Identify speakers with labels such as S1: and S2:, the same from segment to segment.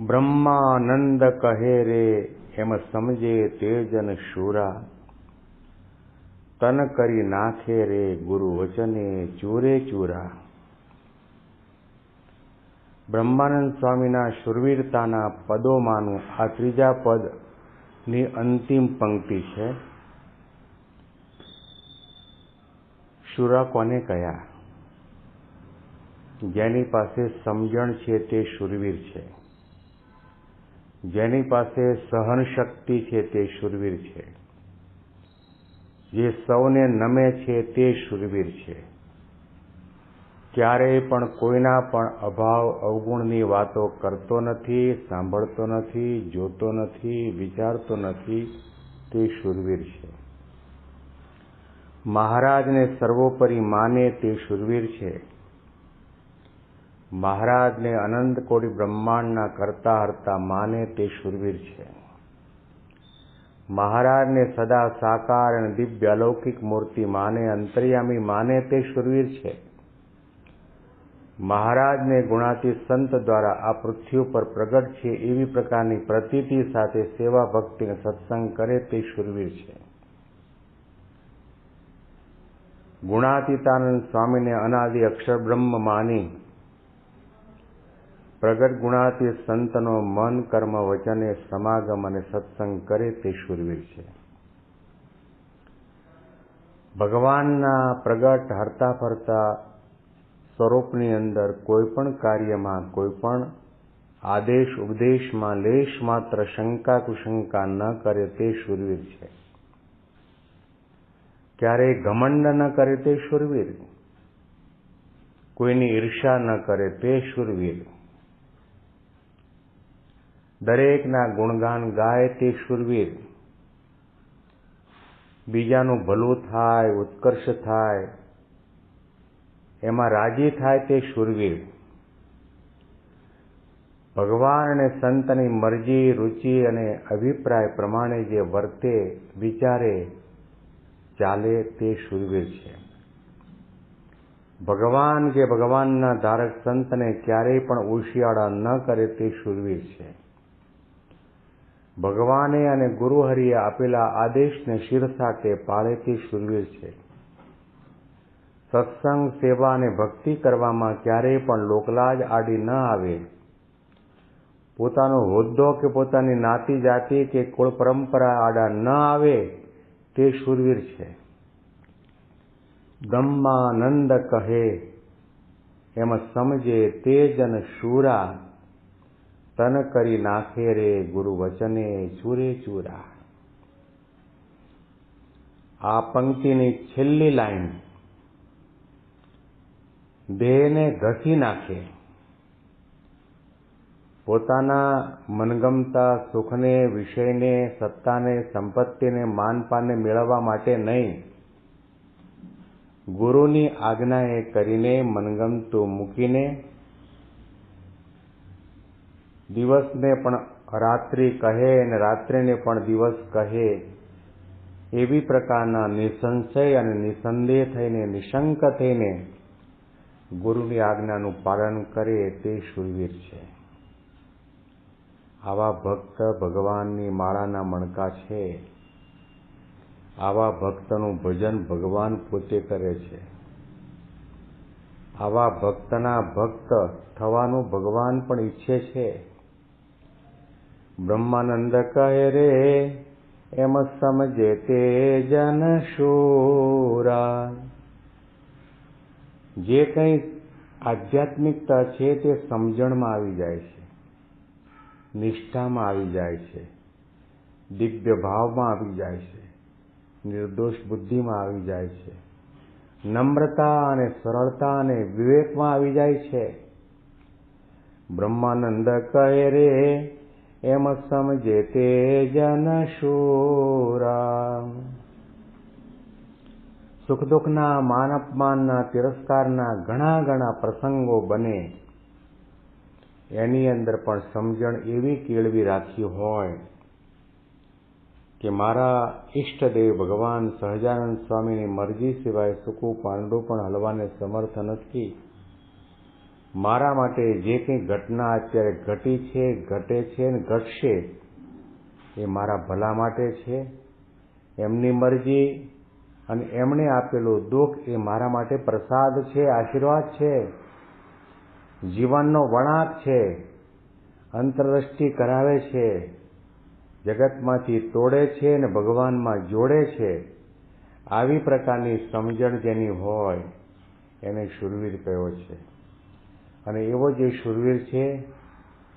S1: બ્રહ્માનંદ કહે રે, એમ સમજે તેજન શુરા. તન કરી નાખે રે ગુરુ વચને ચૂરે ચૂરા. બ્રહ્માનંદ સ્વામીના શુરવીરતાના પદોમાંનું આ ત્રીજા પદની અંતિમ પંક્તિ છે, શુરા કોને કયા જેની પાસે સમજણ છે તે શુરવીર છે. જેની પાસે સહન શક્તિ છે તે શુરવીર છે. જે સૌને નમે છે તે શુરવીર છે. ક્યારેય પણ કોઈના પણ અભાવ અવગુણની વાતો કરતો નથી, સાંભળતો નથી, જોતો નથી, વિચારતો નથી, તે શુરવીર છે. મહારાજને સર્વોપરી માને તે શુરવીર છે. મહારાજને અનંત કોટી બ્રહ્માંડના કરતા હરતા માને તે શુરવીર છે. મહારાજને સદા સાકાર અને દિવ્ય અલૌકિક મૂર્તિ માને, અંતર્યામી માને તે શુરવીર છે. મહારાજને ગુણાતી સંત દ્વારા આ પૃથ્વી ઉપર પ્રગટ છે એવી પ્રકારની પ્રતીતિ સાથે સેવા ભક્તિને સત્સંગ કરે તે શુરવીર છે. ગુણાતીતાનંદ સ્વામીને અનાદિ અક્ષર બ્રહ્મ માની પ્રગટ ગુણાતી સંતનો મન, કર્મ, વચને સમાગમ અને સત્સંગ કરે તે શુરવીર છે. ભગવાનના પ્રગટ હરતા ફરતા સ્વરૂપની અંદર કોઈ પણ કાર્યમાં, કોઈ પણ આદેશ, ઉપદેશમાં, લેશ માત્ર શંકા કુશંકા ન કરે તે શુરવીર છે. ક્યારેય ઘમંડ ન કરે તે શુરવીર. કોઈની ઈર્ષા ન કરે તે શુરવીર. દરેકના ગુણગાન ગાય તે શુરવીર. બીજાનું ભલું થાય, ઉત્કર્ષ થાય, એમાં રાજી થાય તે શુરવીર. ભગવાન અને સંતની મરજી, રુચિ અને અભિપ્રાય પ્રમાણે જે વર્તે, વિચારે, ચાલે તે શુરવીર છે. ભગવાન કે ભગવાનના ધારક સંતને ક્યારેય પણ ઉશિયાળા ન કરે તે શુરવીર છે. ભગવાને અને ગુરુહરિએ આપેલા આદેશને શિરસાટે પાળે તે શુરવીર છે. સત્સંગ, સેવા અને ભક્તિ કરવામાં ક્યારેય પણ લોકલાજ આડી ન આવે. પોતાનો હોદ્દો કે પોતાની નાતી જાતિ કે કુળ પરંપરા આડા ન આવે તે શુરવીર છે. દમ્માનંદ કહે, એમ સમજે તે જન શુરા તન કરી નાખે રે ગુરુ વચને ચૂરે ચૂરા આ પંક્તિની છેલ્લી લાઈન, દેહને ઘસી નાખે. પોતાના મનગમતા સુખને, વિષયને, સત્તાને, સંપત્તિને માનપાનને મેળવવા માટે નહીં. ગુરુની આજ્ઞાએ કરીને મનગમતું મૂકીને દિવસને પણ રાત્રિ કહે અને રાત્રિને પણ દિવસ કહે. એવી પ્રકારના નિસંશય અને નિસંદેહ થઈને, નિશંક થઈને ગુરુની આજ્ઞાનું પાલન કરે તે શુરવીર છે. આવા ભક્ત ભગવાનની માળાના મણકા છે. આવા ભક્તનું ભજન ભગવાન પોતે કરે છે. આવા ભક્તના ભક્ત થવાનું ભગવાન પણ ઈચ્છે છે. બ્રહ્માનંદ કહે રે, એમ સમજે તે જન શૂરા જે કંઈ આધ્યાત્મિકતા છે તે સમજણમાં આવી જાય છે, નિષ્ઠામાં આવી જાય છે, દિવ્ય ભાવમાં આવી જાય છે, નિર્દોષ બુદ્ધિમાં આવી જાય છે, નમ્રતા અને સરળતા અને વિવેકમાં આવી જાય છે. બ્રહ્માનંદ કહે રે એમ સમજે તે જન શૂરા સુખ દુઃખના માન અપમાનના તિરસ્કારના ઘણા ઘણા પ્રસંગો બને એની અંદર પણ સમજણ એવી કેળવી રાખી હોય કે મારા ઈષ્ટદેવ ભગવાન સહજાનંદ સ્વામીની મરજી સિવાય સૂકું પાંડુ પણ હલવાને સમર્થ નથી મારા માટે જે કંઈ ઘટના અત્યારે ઘટી છે, ઘટે છે ને ઘટશે, એ મારા ભલા માટે છે. એમની મરજી અને એમણે આપેલું દુઃખ એ મારા માટે પ્રસાદ છે, આશીર્વાદ છે. જીવનનો વળાંક છે, અંતરદ્રષ્ટિ કરાવે છે. જગતમાંથી તોડે છે અને ભગવાનમાં જોડે છે. આવી પ્રકારની સમજણ જેની હોય, એને શુરવીર કહ્યો છે. અને એવો જે શુરવીર છે,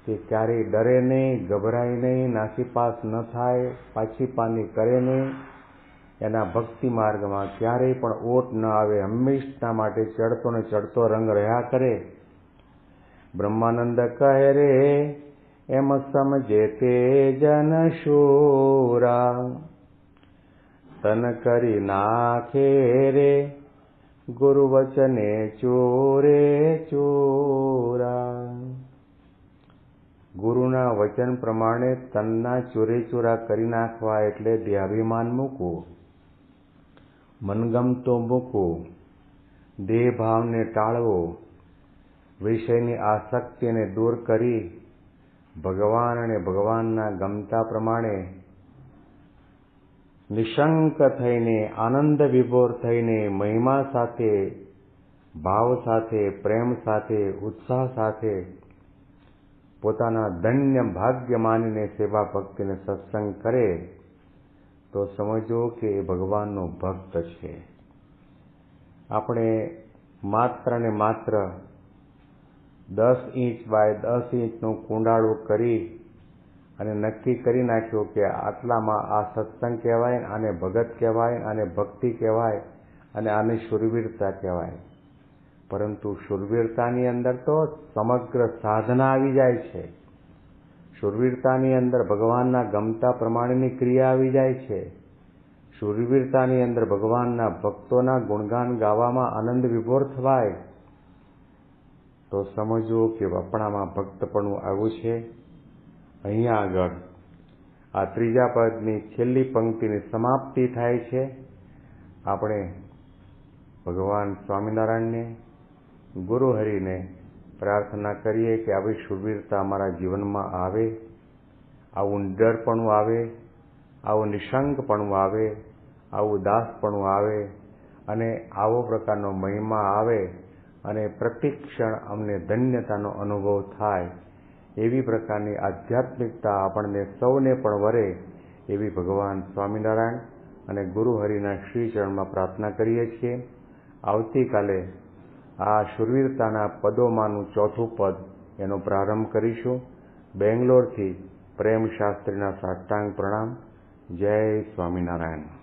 S1: તે ક્યારેય ડરે નહીં, ગભરાય નહીં, નાસીપાસ ન થાય પાછી પાની કરે નહીં. એના ભક્તિ માર્ગમાં ક્યારેય પણ ઓટ ન આવે, હંમેશના માટે ચડતો ને ચડતો રંગ રહ્યા કરે. બ્રહ્માનંદ કહે રે, એમ સમજે તે જન શૂરા. તન કરી નાખે રે ગુરુ વચને ચોરે ચોરા. ગુરુના વચન પ્રમાણે તનના ચોરે ચોરા કરી નાખવા એટલે દેહાભિમાન મૂકવું. મનગમતો મૂકવું. દેહભાવને ટાળવો. વિષયની આસક્તિને દૂર કરી ભગવાન અને ભગવાનના ગમતા પ્રમાણે નિશંક થઈને આનંદ વિભોર થઈને મહિમા સાથે, ભાવ સાથે, પ્રેમ સાથે, ઉત્સાહ સાથે પોતાના ધન્ય ભાગ્ય માનીને સેવા ભક્તિને સત્સંગ કરે, તો સમજો કે એ ભગવાનનો ભક્ત છે. આપણે માત્ર ને માત્ર દસ ઇંચ બાય દસ ઇંચનું કુંડાળું કરી અને નક્કી કરી નાખ્યું કે આટલામાં આ સત્સંગ કહેવાય, આને ભગત કહેવાય, આને ભક્તિ કહેવાય, અને આને શુરવીરતા કહેવાય. પરંતુ શુરવીરતાની અંદર તો સમગ્ર સાધના આવી જાય છે. શુરવીરતાની અંદર ભગવાનના ગમતા પ્રમાણેની ક્રિયા આવી જાય છે. શુરવીરતાની અંદર ભગવાનના ભક્તોના ગુણગાન ગાવામાં આનંદ વિભોર થવાય. તો સમજવું કે આપણામાં ભક્તપણું આવ્યું છે. અહીંયા આગળ આ ત્રીજા પદની છેલ્લી પંક્તિની સમાપ્તિ થાય છે. આપણે ભગવાન સ્વામિનારાયણને, ગુરુ હરિને પ્રાર્થના કરીએ કે આવી શુરવીરતા અમારા જીવનમાં આવે, આવું નિડરપણું આવે, આવું નિશંકપણું આવે, આવું દાસપણું આવે અને આવો પ્રકારનો મહિમા આવે અને પ્રતિક્ષણ અમને ધન્યતાનો અનુભવ થાય એવી પ્રકારની આધ્યાત્મિકતા આપણને સૌને પણ વરે એવી ભગવાન સ્વામિનારાયણ અને ગુરુ હરિના શ્રી ચરણમાં પ્રાર્થના કરીએ છીએ. આવતીકાલે આ શુરવીરતાના પદોમાંનું ચોથું પદ એનો પ્રારંભ કરીશું. બેંગ્લોરથી પ્રેમ શાસ્ત્રીના સાષ્ટાંગ પ્રણામ. જય સ્વામિનારાયણ.